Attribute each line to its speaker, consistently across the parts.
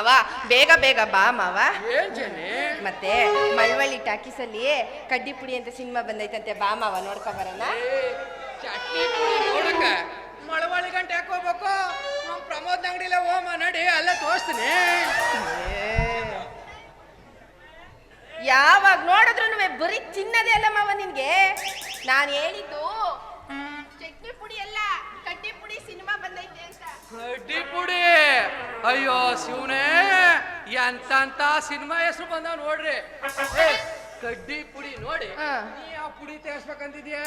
Speaker 1: ಮಾವ. ಬೇಗ ಬೇಗ ಬಾ ಮಾವ.
Speaker 2: ಏನ್ ಜನಿ
Speaker 1: ಮತ್ತೆ ಮಳವಳ್ಳಿ ಟಾಕೀಸಲ್ಲಿ ಕಡ್ಡಿ ಪುಡಿ ಅಂತ ಸಿನಿಮಾ ಬಂದೈತಂತೆ ಬಾ ಮಾವ ನೋಡ್ಕೊ ಬರೋಣ.
Speaker 2: ಚಟ್ನಿ ಪುಡಿ ನೋಡಕ್ಕ ಮಳವಳ್ಳಿ ಗಂಟೆ ಹಾಕೋಬೇಕು. ಪ್ರಮೋದ್ ಅಂಗಡಿಲ ಹೋಮ ನಡಿ ಅಲ್ಲ ತೋರಿಸ್ತೀನಿ.
Speaker 1: ಯಾವಾಗ ನೋಡಿದ್ರು ಬರೀ ಚಿನ್ನದೇ ಅಲ್ಲ ಮಾವ ನಿನ್ಗೆ. ನಾನು ಹೇಳಿದ್ದು
Speaker 2: ಅಯ್ಯೋ ಶಿವನೇ ಎಂತಂತ ಸಿನಿಮಾ ಹೆಸರು ಬಂದಾವ್ ನೋಡ್ರಿ. ಕಡ್ಡಿ ಪುಡಿ ನೋಡಿ. ನೀ ಯಾವ ಪುಡಿ ತೇರ್ಸ್ಬೇಕಂತಿದ್ಯಾ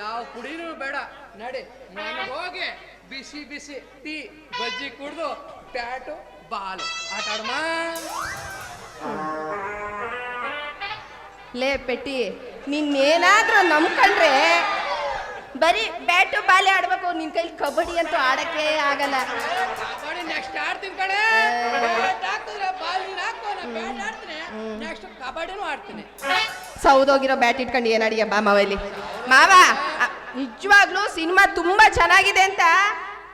Speaker 2: ಯಾವ ಪುಡಿನೂ ಬೇಡ. ನಡಿ ನಾನು ಹೋಗಿ ಬಿಸಿ ಬಿಸಿ ಟೀ ಬಜ್ಜಿ ಕುಡ್ದು ಪ್ಯಾಟು ಬಾಲು. ಆಟ ಆಡಮ್ಮ
Speaker 1: ಲೇ ಪೆಟ್ಟಿ ನಿನ್ನೇನಾದ್ರೂ ನಂಬ್ಕೊಂಡ್ರೆ ಬರೀ ಬ್ಯಾಟು ಬಾಲೆ ಆಡ್ಬೇಕು. ನಿನ್ ಕೈಲಿ ಕಬಡ್ಡಿ ಅಂತೂ ಆಡಕ್ಕೆ ಆಗಲ್ಲ.
Speaker 2: ಕಬಡ್ಡಿ ನೆಕ್ಸ್ಟ್ ಆಡ್ತೀನಿ ಕಡೆ ಬ್ಯಾಟ್ ಹಾಕಿದ್ರೆ ಬಾಲ್ ನೀನ್ ಹಾಕು ನಾ ಬ್ಯಾಟ್ ಆಡ್ತೀನಿ ನೆಕ್ಸ್ಟ್ ಕಬಡ್ಡಿನೂ ಆಡ್ತೀನಿ.
Speaker 1: ಸೌದೋಗಿರೋ ಬ್ಯಾಟ್ ಇಟ್ಕೊಂಡು ಏನ್ ಅಡಿಗೆ ಬಾ ಮಾವಲ್ಲಿ ಮಾವ ನಿಜವಾಗ್ಲೂ ಸಿನಿಮಾ ತುಂಬಾ ಚೆನ್ನಾಗಿದೆ ಅಂತ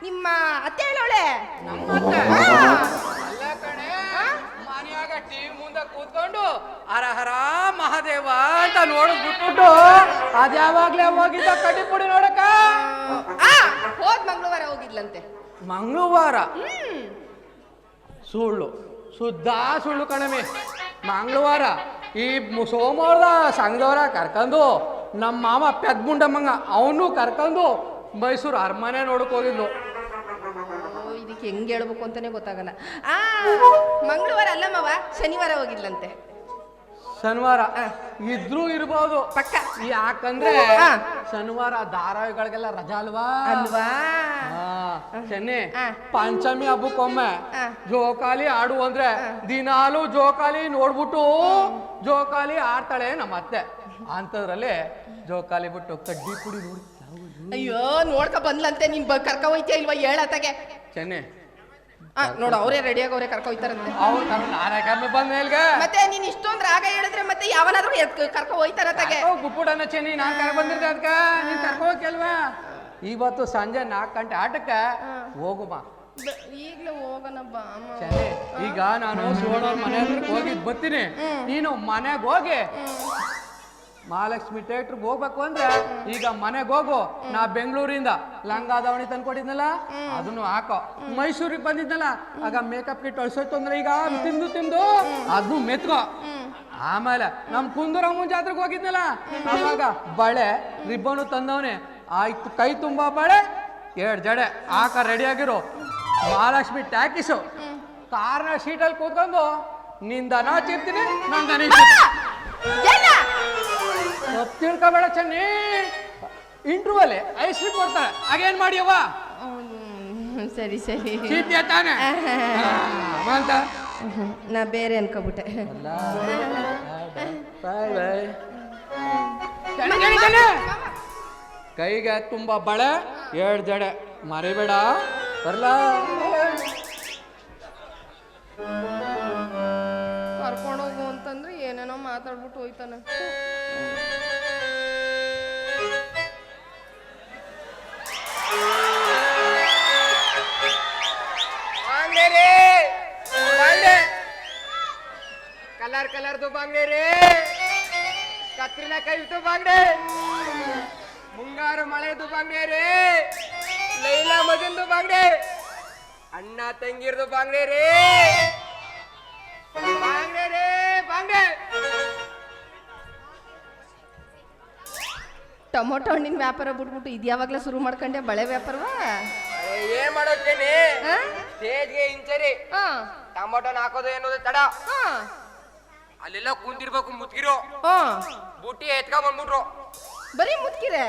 Speaker 1: ನಿಮ್ಮ ಅತ್ತೆ ಹೇಳೋಳೆ.
Speaker 2: ನಮ್ಮತ್ತೆ ಮಹಾದೇವ ಅಂತ ನೋಡ್ ಬಿಟ್ಬಿಟ್ಟು ಅದ್ಯಾವಾಗ್ಲೇ ಹೋಗಿದ್ದ ಕಟ್ಟಿ ಪುಡಿ ನೋಡಕ
Speaker 1: ಆ, ಹೋದ್ ಮಂಗಳವಾರ ಹೋಗಿದ್ಲಂತೆ.
Speaker 2: ಮಂಗಳವಾರ? ಸುಳ್ಳು. ಶುದ್ಧ ಸುಳ್ಳು ಕಣಮೆ ಮಂಗಳವಾರ. ಈ ಸೋಮವಾರ ಸೋಮವಾರದ ಸಂಘದವರ ಕರ್ಕೊಂಡು ನಮ್ಮ ಮಾಮ ಪೆದ್ಮುಂಡಮ್ಮಂಗ ಅವನು ಕರ್ಕೊಂಡು ಮೈಸೂರು ಅರಮನೆ ನೋಡಕ್ ಹೋಗಿದ್ಲು.
Speaker 1: ಓ, ಇದಕ್ಕೆ ಹೆಂಗ್ ಹೇಳ್ಬೇಕು ಅಂತಾನೆ ಗೊತ್ತಾಗಲ್ಲ. ಆ ಮಂಗಳವಾರ ಅಲ್ಲ ಮಾವ ಶನಿವಾರ ಹೋಗಿದ್ಲಂತೆ.
Speaker 2: ಶನಿವಾರ. ಇದ್ರೂ ಇರ್ಬೋದು.
Speaker 1: ಪಕ್ಕ
Speaker 2: ಯಾಕಂದ್ರೆ. ಶನಿವಾರ ಧಾರಾವಾಹಿಗಳಿಗೆಲ್ಲ ರಜಾ ಅಲ್ವಾ?
Speaker 1: ಅಲ್ವಾ?
Speaker 2: ಚೆನ್ನಿ ಪಂಚಮಿ ಹಬ್ಬಕ್ಕೊಮ್ಮೆ. ಜೋಕಾಲಿ ಆಡು ಅಂದ್ರೆ ದಿನಾಲು ಜೋಕಾಲಿ ನೋಡ್ಬಿಟ್ಟು ಜೋಕಾಲಿ ಆಡ್ತಾಳೆ ನಮ್ಮ ಅತ್ತೆ. ಅಂತದ್ರಲ್ಲಿ ಜೋಕಾಲಿ ಬಿಟ್ಟು ಕಡ್ಡಿ ಪುಡಿ ನೋಡಿ.
Speaker 1: ಅಯ್ಯೋ ನೋಡ್ಕ ಬಂದ್ಲಂತೆ ನೀನ್ ಕರ್ಕ ಹೋಯ್ತೀಯ ಇಲ್ವಾ? ಹೇಳತ್ತಾಗೆ.
Speaker 2: ಚೆನ್ನಿ
Speaker 1: ನೋಡು ಅವರೇ ರೆಡಿಯಾಗಿ ಅವರೇ ಕರ್ಕ ಹೋಯ್ತಾರಂತೆ
Speaker 2: ಅವ್ರು ನಾನೇ ಬಂದ ಮೇಲ್ಗೆ
Speaker 1: ಮತ್ತೆ ನೀನ್ ಇಷ್ಟೊಂದ್ ರಾಗ ಹೇಳಿದ್ರೆ ಮತ್ತೆ ಯಾವನಾದ್ರೂ ಹೋಗ್ತಾರ ತಗೆ. ಓ
Speaker 2: ಗುಪ್ಪುಡನ ಚೆನ್ನಿ ನಾನ್ ಕರ್ಕ ಬಂದಿರ್ತೆ ಅದ್ಕ? ನೀನ್ ಕರ್ಕ ಹೋಗ್ಕೆಲ್ವಾ ಇವತ್ತು ಸಂಜೆ ನಾಲ್ಕು ಗಂಟೆ ಆಟಕ್ಕೆ ಹೋಗುಮ
Speaker 1: ಈಗ್ಲೇ ಹೋಗೋಣ ಬಾ ಅಮ್ಮ.
Speaker 2: ಚೆನ್ನಿ ಈಗ ನಾನು ಶಿವಣ್ಣವ್ರ ಮನೆ ಹತ್ರ ಹೋಗಿದ್ ಬರ್ತೀನಿ. ನೀನು ಮನೆಗೆ ಹೋಗಿ ಮಹಾಲಕ್ಷ್ಮಿ ಥಿಯೇಟ್ರಿಗೆ ಹೋಗ್ಬೇಕು ಅಂದ್ರೆ ಈಗ ಮನೆಗೆ ಹೋಗು. ನಾ ಬೆಂಗಳೂರಿಂದ. ಲಂಗ ದಾವಣಿ ತಂದ್ಕೊಟ್ಟಿದ್ನಲ್ಲ, ಅದನ್ನು ಹಾಕೋ. ಮೈಸೂರಿಗೆ ಬಂದಿದ್ನಲ್ಲ, ಆಗ ಮೇಕಪ್ ಕಿಟ್ ಅಳ್ಸೋಯ್ತು ಅಂದ್ರೆ ಈಗ ತಿಂದು ತಿಂದು ಅದನ್ನು ಮೆತ್ಕೋ. ಆಮೇಲೆ ನಮ್ ಕುಂದೂರ ಜಾತ್ರೆಗೆ ಹೋಗಿದ್ನಲ್ಲ ಆವಾಗ ಬಳೆ, ರಿಬ್ಬನು ತಂದವನೆ. ಆಯ್ತು, ಕೈ ತುಂಬಾ ಬಳೆ ಎರಡು ಜಡೆ. ಹಾಕ ರೆಡಿ ಆಗಿರೋ. ಮಹಾಲಕ್ಷ್ಮಿ ಟ್ಯಾಕಿಸು ಕಾರ್ನ ಶೀಟಲ್ಲಿ ಕೂತ್ಕೊಂಡು ನಿಂದ ನಾ ಚಿರ್ತೀನಿ ನಂದ? ತಪ್ಪು ತಿಳ್ಕೊಬೇಡ ಚೆನ್ನಿ. ಇಂಟರ್ವಲ್ ಐಸ್ ಕ್ರೀಮ್ ಕೊಡ್ತಾರೆ. ಹಾಗೇನ್ ಮಾಡಿಯವ್ವ
Speaker 1: ಹ್ಮ್, ಸರಿ ಸರಿ.
Speaker 2: ಚೀತಿಯ ತಾನೆ ಅಂತ?
Speaker 1: ನಾ ಬೇರೆ ಅನ್ಕೋಬಿಟ್ಟೆ.
Speaker 2: ಬಾಯ್ ಬಾಯ್. ಚೆನ್ನಿ ಚೆನ್ನಿ. ಚೆನ್ನಿ ಕೈಗೆ ತುಂಬಾ ಬಳೆ ಎರಡು ಜಡೆ. ಮರಿಬೇಡ. ಬರ್ಲಾ?
Speaker 1: ಮಾತಾಡ್ಬಿಟ್ಟು ಹೋಯ್ತಾನೆ.
Speaker 2: ಕಲರ್ ಕಲರ್ದು ಬಾಂಗ್ಡೆ ರೀ ಕತ್ರಿನ ಕೈದು ಬಾಂಗ್ಡೆ ಮುಂಗಾರು ಮಳೆದು ಬಾಂಗ್ಡೆ ರೀ ಲೈಲಾ ಮಜಂದು ಬಾಂಗ್ಡೆ ಅಣ್ಣ ತಂಗಿರ್ದು ಬಾಂಗ್ಡೆ ರೀ ಬಾಂಗ್ಡೆ ರೀ ಬಾಂಗ್ಡೆ
Speaker 1: ಟೊಮೊಟೊ ಹಣ್ಣಿನ ವ್ಯಾಪಾರ ಬಿಟ್ಬಿಟ್ಟು ಇದು ಯಾವಾಗ್ಲೂ ಶುರು ಮಾಡ್ಕೊಂಡೆ ಬಳೆ ವ್ಯಾಪಾರವಾ?
Speaker 2: ಏನ್ ಮಾಡೋಕೇನಿ
Speaker 1: ಆ?
Speaker 2: ಸ್ಟೇಜ್ಗೆ ಇಂಚರಿ ಟೊಮೊಟೊ ಹಾಕೋದು ಏನೋದು ತಡ. ಅಲ್ಲೆಲ್ಲ ಕುಂತಿರ್ಬೇಕು
Speaker 1: ಮುತ್ಕಿರು.
Speaker 2: ಬುಟ್ಟಿ ಎತ್ಕೊಂಡ್ ಬಂದ್ಬಿಟ್ರು.
Speaker 1: ಬರೀ ಮುತ್ಕಿರೆ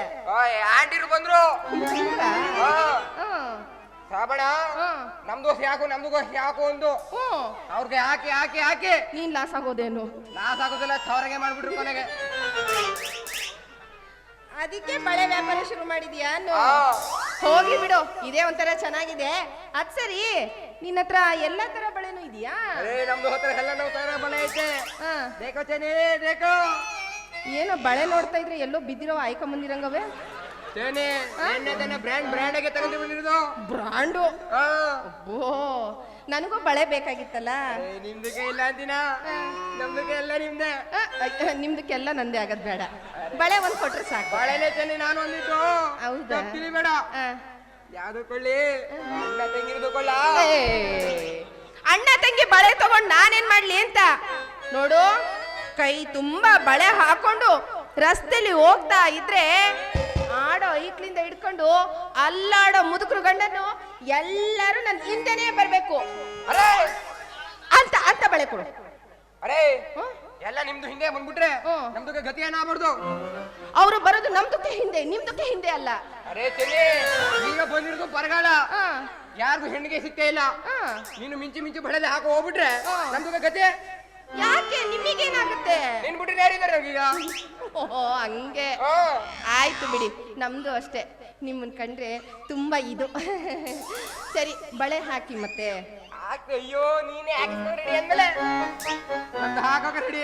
Speaker 2: ಆಂಟಿರು ಬಂದ್ರು.
Speaker 1: ಸಾಬಣ
Speaker 2: ನಮ್
Speaker 1: ದೋಸ್ತ
Speaker 2: ಯಾಕು
Speaker 1: ಆ.
Speaker 2: ನಮ್ದು ದೋಸೆ ಹಾಕು ನಮ್ದು ದೋಸೆ ಹಾಕು ಒಂದು ಅವ್ರಿಗೆ ಹಾಕಿ ಹಾಕಿ ಹಾಕಿ.
Speaker 1: ನೀನ್ ಲಾಸ್ ಆಗೋದೇನು?
Speaker 2: ಲಾಸ್ ಆಗೋದಿಲ್ಲ ಸಾವಿರಗೆ ಮಾಡ್ಬಿಟ್ರು ಕೊನೆಗೆ.
Speaker 1: ಅದಕ್ಕೆ ಬಳೆ ವ್ಯಾಪಾರ ಶುರು ಮಾಡಿದ್ಯಾ ಹೋಗಿ ಬಿಡು ಇದೇ ಒಂಥರ ಚೆನ್ನಾಗಿದೆ. ಅದ್ ಸರಿ ನಿನ್ನ ಹತ್ರ ಎಲ್ಲ ತರ ಬಳೆನೂ ಇದೆಯಾ?
Speaker 2: ಅರೇ ನಮ್ದು ಹತ್ರ ಎಲ್ಲ ನಾವು ತರ ಬಳೆ ಐತೆ.
Speaker 1: ಏನೋ ಬಳೆ ನೋಡ್ತಾ ಇದ್ರೆ ಎಲ್ಲೋ ಬಿದ್ದಿರೋ ಆಯ್ಕೊಂಬಂದಿರಂಗವೆ
Speaker 3: ತೇನೆ ಎಣ್ಣೆ ತಾನೆ ಬ್ರ್ಯಾಂಡ್ ಬ್ರ್ಯಾಂಡ್ ಆಗಿ ತಗೊಂಡು ಬಂದಿರೋದು.
Speaker 1: ಬ್ರಾಂಡು?
Speaker 3: ಆ,
Speaker 1: ಅಬ್ಬೋ ನನಗೂ ಬಳೆ ಬೇಕಾಗಿತ್ತಲ್ಲ?
Speaker 3: ಏ, ನಿಮ್ದಕ್ಕೆ ಇಲ್ಲ ಅಂತೀನ? ಎಲ್ಲ ನಿಮ್ದೆ
Speaker 1: ಆ, ಅಯ್ಯ, ನಿಮ್ದಕ್ಕೆಲ್ಲ ನಂದೇ ಆಗದ್ ಬೇಡ. ಬಳೆ ಒಂದ್ ಕೊಟ್ರೆ ಸಾಕು.
Speaker 3: ಬಾಳೆಲೆ ಜನ ನಾನು ಅಂದಿದ್ದು
Speaker 1: ಹೌದಾ?
Speaker 3: ತಪ್ಪು ತಿಳಿಬೇಡ
Speaker 1: ಆ.
Speaker 3: ಯಾವ್ದು ಕೊಳ್ಳಿ? ಅಣ್ಣ ತಂಗಿ ಕೊಳ್ಳ?
Speaker 1: ಏ, ಅಣ್ಣ ತಂಗಿ ಬಳೆ ತಗೊಂಡ್ ನಾನೇನ್ ಮಾಡ್ಲಿ ಅಂತ? ನೋಡು ಕೈ ತುಂಬಾ ಬಳೆ ಹಾಕೊಂಡು ರಸ್ತೆಲಿ ಹೋಗ್ತಾ ಇದ್ರೆ ಆಡೋ ಐಕ್ಳಿಂದ ಹಿಡ್ಕೊಂಡು ಅಲ್ಲಾಡೋ ಮುದುಕರು ಗಂಡನು ಎಲ್ಲರೂ ನನ್ನ ಹಿಂದೆನೇ ಬರಬೇಕು.
Speaker 3: ಅರೇ!
Speaker 1: ಅಂತ ಅಂತ ಬಳೆ ಕೊಡು.
Speaker 3: ಅರೇ? ಎಲ್ಲ ನಿಮ್ದು ಹಿಂದೆ ಬಂದ್ಬಿಟ್ರೆ. ನಮ್ದಕ್ಕೆ ಗತಿ ಏನಾಗ್ಬಾರ್ದು
Speaker 1: ಅವರು ಬರೋದು ನಮ್ದಕ್ಕೆ ಹಿಂದೆ ನಿಮ್ದಕ್ಕೆ ಹಿಂದೆ ಅಲ್ಲ.
Speaker 3: ಅರೇ ಚೆನ್ನಿ ಈಗ ಬಂದಿರೋದು ಬರಗಾಲ. ಯಾರಿಗೂ ಹೆಣ್ಣಿಗೆ ಸಿಗ್ತಾ ಇಲ್ಲ. ನೀನು ಮಿಂಚಿ ಮಿಂಚಿ ಬಳೆಲೆ ಹಾಕೋ ಹೋಗ್ಬಿಟ್ರೆ ನಮ್ದು ಗತಿ
Speaker 1: ಯಾಕೆ ನಿಮಗೇನಾಗುತ್ತೆ?
Speaker 3: ನಿನ್ ಯಾರಿದ್ದಾರೆ
Speaker 1: ಹಂಗೆ.
Speaker 3: ಆಯಿತು
Speaker 1: ಆಯ್ತು ಬಿಡಿ ನಮ್ದು ಅಷ್ಟೇ. ನಿಮ್ಮನ್ ಕಂಡ್ರೆ ತುಂಬಾ ಇದು. ಸರಿ ಬಳೆ ಹಾಕಿ ಮತ್ತೆ.
Speaker 3: ಹಾಕ್ ಅಯ್ಯೋ ನೀನೇ ಹಾಕಿಸ್ಕೊ ರೆಡಿ ಅಂದ್ಮೇಲೆ? ನಂದು ಹಾಕೋಕ ರೆಡಿ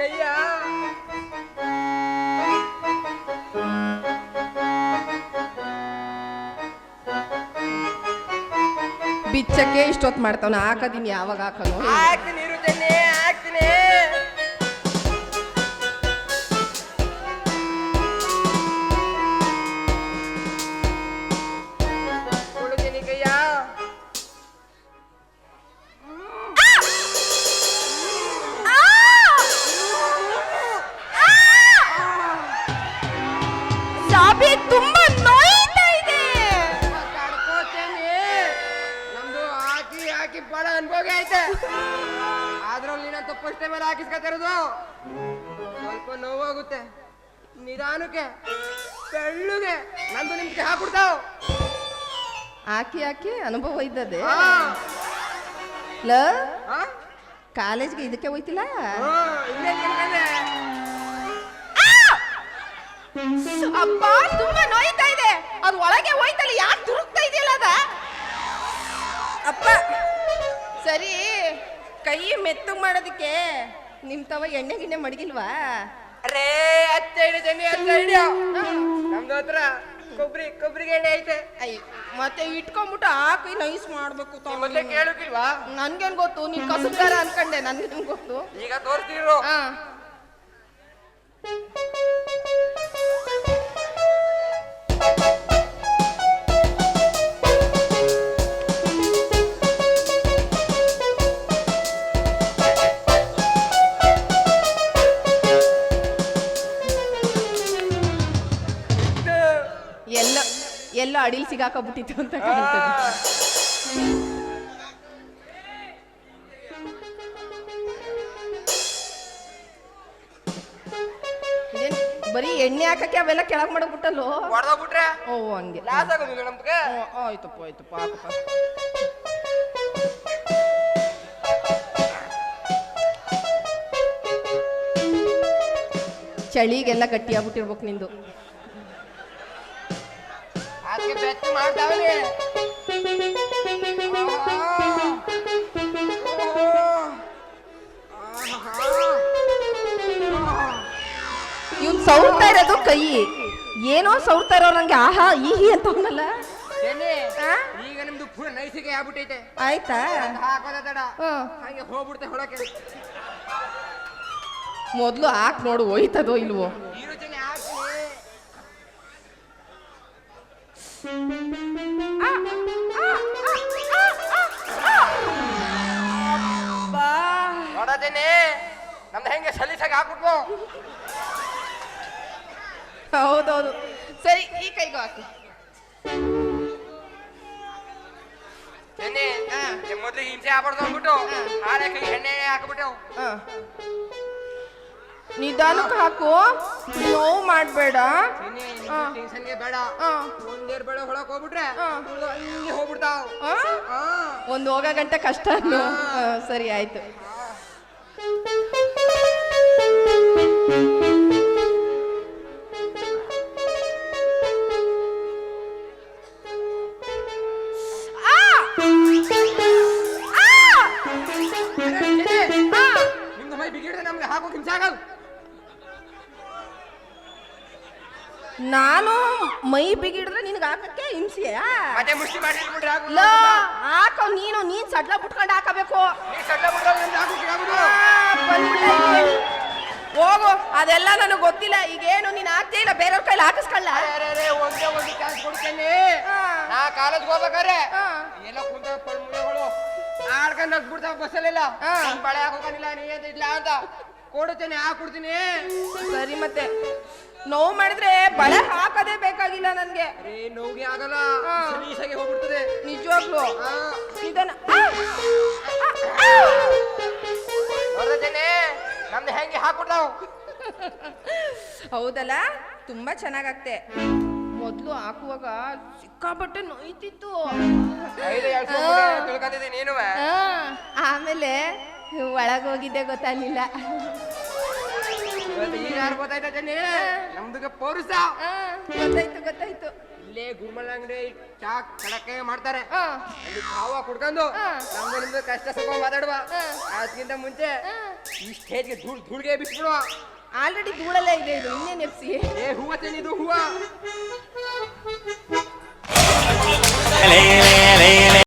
Speaker 3: ಕೈಯ.
Speaker 1: ಬಿಚ್ಚಕ್ಕೆ ಇಷ್ಟೊತ್ತು ಮಾಡ್ತಾವನ. ಹಾಕದಿನ್ ಯಾವಾಗ ಹಾಕೋನು.
Speaker 3: ಹಾಕ್ತೀನಿ. ಇರುತ್ತೇನೆ ಹಾಕ್ತೀನಿ ಅದ್ರಲ್ಲಿ ಮೇಲೆ ಹಾಕಿಸ್ಕೊತಿರೋದು ಸ್ವಲ್ಪ ನೋವಾಗುತ್ತೆ. ನಿಧಾನಕ್ಕೆ ತೆಳ್ಳುಗೆ ನಂದು ನಿಮ್ಗೆ ಹಾಕ್ಬಿಡ್ತಾವ್
Speaker 1: ಹಾಕಿ ಹಾಕಿ ಅನುಭವ ಇದ್ದದೆ ಲ? ಕಾಲೇಜ್ಗೆ ಇದಕ್ಕೆ ಹೋಯ್ತಿಲ್ಲ? ಅಪ್ಪ ತುಂಬಾ ನೋಯ್ತಾ ಇದೆ. ಅದು ಒಳಗೆ ಹೋಯ್ತಲ್ಲ ಯಾಕೆ ತುರುಕ್ತಾ ಇದೆಯಲ್ಲ ಅದ? ಅಪ್ಪ. ಸರಿ. ಕೈ ಮೆತ್ತಗೆ ಮಾಡೋದಕ್ಕೆ ನಿಮ್ ತವ ಎಣ್ಣೆ ಗಿಣ್ಣೆ ಮಡಗಿಲ್ವಾ?
Speaker 3: ಅರೇ ಅತ್ತೆ ಹಿಡಿದೇನಿ ಅತ್ತ ಹಿಡಿಯ ನಮ್ದು ಹತ್ರ ಕೊಬ್ಬರಿ ಕೊಬ್ಬರಿಗೆ ಎಣ್ಣೆ ಐತೆ.
Speaker 1: ಅಯ್ಯ ಮತ್ತೆ ಇಟ್ಕೊಂಡ್ಬಿಟ್ಟು ಹಾಕಿ ನೈಸ್ ಮಾಡ್ಬೇಕು
Speaker 3: ಮೊದ್ಲೇ ಕೇಳೋಕಿಲ್ವಾ?
Speaker 1: ನನ್ಗೇನ್ ಗೊತ್ತು? ನೀನ್ ಕಸಬ್ದಾರ ಅನ್ಕಂಡೆ ನನ್ಗೇನ್ ಗೊತ್ತು?
Speaker 3: ಈಗ ತೋರಿಸ್ತಿರೋ
Speaker 1: ಆ ಎಲ್ಲ ಅಡಿಲ್ ಅಂತ ಕಾಣ್ತದೆ ಇದೇನ್? ಬರೀ ಎಣ್ಣೆ ಹಾಕಕ್ಕೆ ಅವೆಲ್ಲ ಕೆಳಗ್ ಮಾಡಕ್ಬಿಟ್ಟಲ್ಲೋ
Speaker 3: ಹೊಡೆದೋಗ್ಬಿಟ್ರೆ
Speaker 1: ಓ ಹಂಗೆ.
Speaker 3: ಲಾಸ್ ಆಗೋದಿಲ್ಲ ನಮ್ಗೆ?
Speaker 1: ಓ, ಆಯ್ತಪ್ಪ ಆಯ್ತಪ್ಪ ಹಾಕಪ್ಪ ಚಳಿಗೆಲ್ಲ ಗಟ್ಟಿಯಾಗ್ಬಿಟ್ಟಿರ್ಬೇಕು ನಿಂದು.
Speaker 3: ಅದಕ್ಕೆ ಬೆಚ್ಚ
Speaker 1: ಸೌರ್ತಾ ಇರೋದು ಕೈ. ಏನೋ ಸೌರ್ತಾ ಇರೋ ನಂಗೆ ಆಹಾ ಈಹಿ ಅಂತ ಅವನಲ್ಲ?
Speaker 3: ಈಗ ನಿಮ್ದು ಫುಲ್ ನೈಸಿಗೆ ಆಗ್ಬಿಟ್ಟೈತೆ.
Speaker 1: ಆಯ್ತಾ?
Speaker 3: ಹಾಕೋದ. ಹಂಗೆ ಹೋಗ್ಬಿಡ್ತೆ ಹೊಳಕ್ಕೆ
Speaker 1: ಮೊದ್ಲು ಹಾಕ್ ನೋಡು ಹೋಯ್ತದೋ ಇಲ್ವೋ?
Speaker 3: ನಮ್ದು ಹೆಂಗೆ ಸಲೀಸಾಗಿ ಹಾಕ್ಬಿಟ್ವು
Speaker 1: ಹೌದೌದು ಸರಿ ಈ ಕೈಗೂ ಹಾಕು.
Speaker 3: ಮೊದ್ಲಿಗೆ ಹಿಂಸೆ ಆಗ್ಬಾರ್ದು ಅಂದ್ಬಿಟ್ಟು. ಹಾಳೆ ಕೈ ಎಣ್ಣೆ ಹಾಕ್ಬಿಟ್ಟು.
Speaker 1: ನಿಧಾನಕ್ಕೆ ಹಾಕು. ನೋವು ಮಾಡಬೇಡ.
Speaker 3: ಬೇಡ.
Speaker 1: ಆ.
Speaker 3: ಒಂದೇರ್ ಬೇಡ ಹೊಳಕ್ ಹೋಗ್ಬಿಟ್ರೆ ಹೋಗ್ಬಿಡ್ತಾವ್. ಹಾ?
Speaker 1: ಒಂದು ಹೋಗೋ ಗಂಟೆ ಕಷ್ಟ ಸರಿ ಆಯ್ತು!
Speaker 3: ನಿಮ್ದು ಮೈ ಬಿಗಿಡ್ದೆ ನಮ್ಗೆ ಹಾಕೋ ಹಿಂಸೆ
Speaker 1: ನಾನು ಮೈ ಬಿಗಿಡಿದ್ರೆ ನಿನಗೆ ಹಾಕಕ್ಕೆ ಹಿಂಸೆಯಾ?
Speaker 3: ಮತ್ತೆ ಮುಷ್ಟಿ
Speaker 1: ಲೋ ಹಾಕೋ ನೀನು ನೀನ್ ಸಡ್ಲ ಬಿಟ್ಕೊಂಡು ಹಾಕಬೇಕು.
Speaker 3: ಸಡ್ಲ ಬಿಟ್ರೆ ನಮ್ದು.
Speaker 1: ಹೋಗು ಅದೆಲ್ಲ ನನಗೆ ಗೊತ್ತಿಲ್ಲ. ಈಗೇನು ನೀನು ಹಾಕ್ತೇ ಇಲ್ಲ? ಬೇರೆಯವ್ರ ಕೈಲಿ ಹಾಕಿಸ್ಕೊಳ್ಳ?
Speaker 3: ಅರೆ, ಅರೆ, ಅರೆ, ಒಂದೇ ಒಂದು ಚಾನ್ಸ್ ಕೊಡ್ತೇನೆ.
Speaker 1: ಹಾ.
Speaker 3: ನಾ ಕಾಲೇಜ್ ಹೋಗ್ಬೇಕಾರೆ
Speaker 1: ಹಾ.
Speaker 3: ಎಲ್ಲ ಕುಂತ ಪಳ್ಮುಳೆಗಳು ಆಡ್ಕೊಂಡು ನಗ್ಬಿಡ್ತಾವ ಬಸ್ಸಲ್ಲೆಲ್ಲ.
Speaker 1: ಹಾ.
Speaker 3: ನನ್ ಬಳೆ ಹಾಕೋಕನಿಲ್ಲ ನೀ ಅಂತ ಇಡ್ಲ ಅಂತ. ಕೊಡುತ್ತೇನೆ ಹಾಕೊಡ್ತೀನಿ
Speaker 1: ಸರಿ ಮತ್ತೆ. ನೋವು ಮಾಡಿದ್ರೆ ಬಳೆ ಹಾಕದೇ ಬೇಕಾಗಿಲ್ಲ ನನ್ಗೆ.
Speaker 3: ಅರೆ ನೋವಿಗೆ ಆಗಲ್ಲ. ಸಲೀಸಾಗಿ ಹೋಗ್ಬಿಡ್ತದೆ.
Speaker 1: ನಿಜವಾಗ್ಲು.
Speaker 3: ನಮ್ದು ಹೆಂಗೆ ಹಾಕ್ಬಿಡ್ತಾವ್
Speaker 1: ಹೌದಲ್ಲ? ತುಂಬಾ ಚೆನ್ನಾಗಾಗ್ತೆ. ಮೊದ್ಲು ಹಾಕುವಾಗ ಸಿಕ್ಕಾಪಟ್ಟೆ ನೋಯ್ತಿತ್ತು.
Speaker 3: ನೀನು
Speaker 1: ಆಮೇಲೆ ಒಳಗೋಗಿದ್ದೆ ಗೊತ್ತಾಗ್ಲಿಲ್ಲ.
Speaker 3: ಯಾರು ಗೊತ್ತಾಯ್ತಾ ಜನಿ ನಮ್ದುಗೆ ಪೌರುಷ.
Speaker 1: ಗೊತ್ತಾಯ್ತು ಗೊತ್ತಾಯ್ತು.
Speaker 3: ಇಲ್ಲೇ ಗುರುಮಲ್ಲ ಅಂಗಡಿ ಚಾ ಕಡಕ್ಕೆ ಮಾಡ್ತಾರೆ. ಅಲ್ಲಿ ಕಾವ ಕುಡ್ಕೊಂಡು. ನಮ್ದು ನಿಮ್ದು ಕಷ್ಟ ಸುಖ ಮಾತಾಡುವ. ಅದಕ್ಕಿಂತ ಮುಂಚೆ. ಈ ಸ್ಟೇಜ್ಗೆ ಧೂಳ್ ಧೂಳ್ಗೆ ಬಿಟ್ಬಿಡುವ.
Speaker 1: ಆಲ್ರೆಡಿ ಧೂಳಲ್ಲೇ ಇದೆ ಇದು ಇನ್ನೇನ್ ಎಪ್ಸಿ
Speaker 3: ಏ ಹೂವ ಚೆನ್ನಿದು ಹೂವ.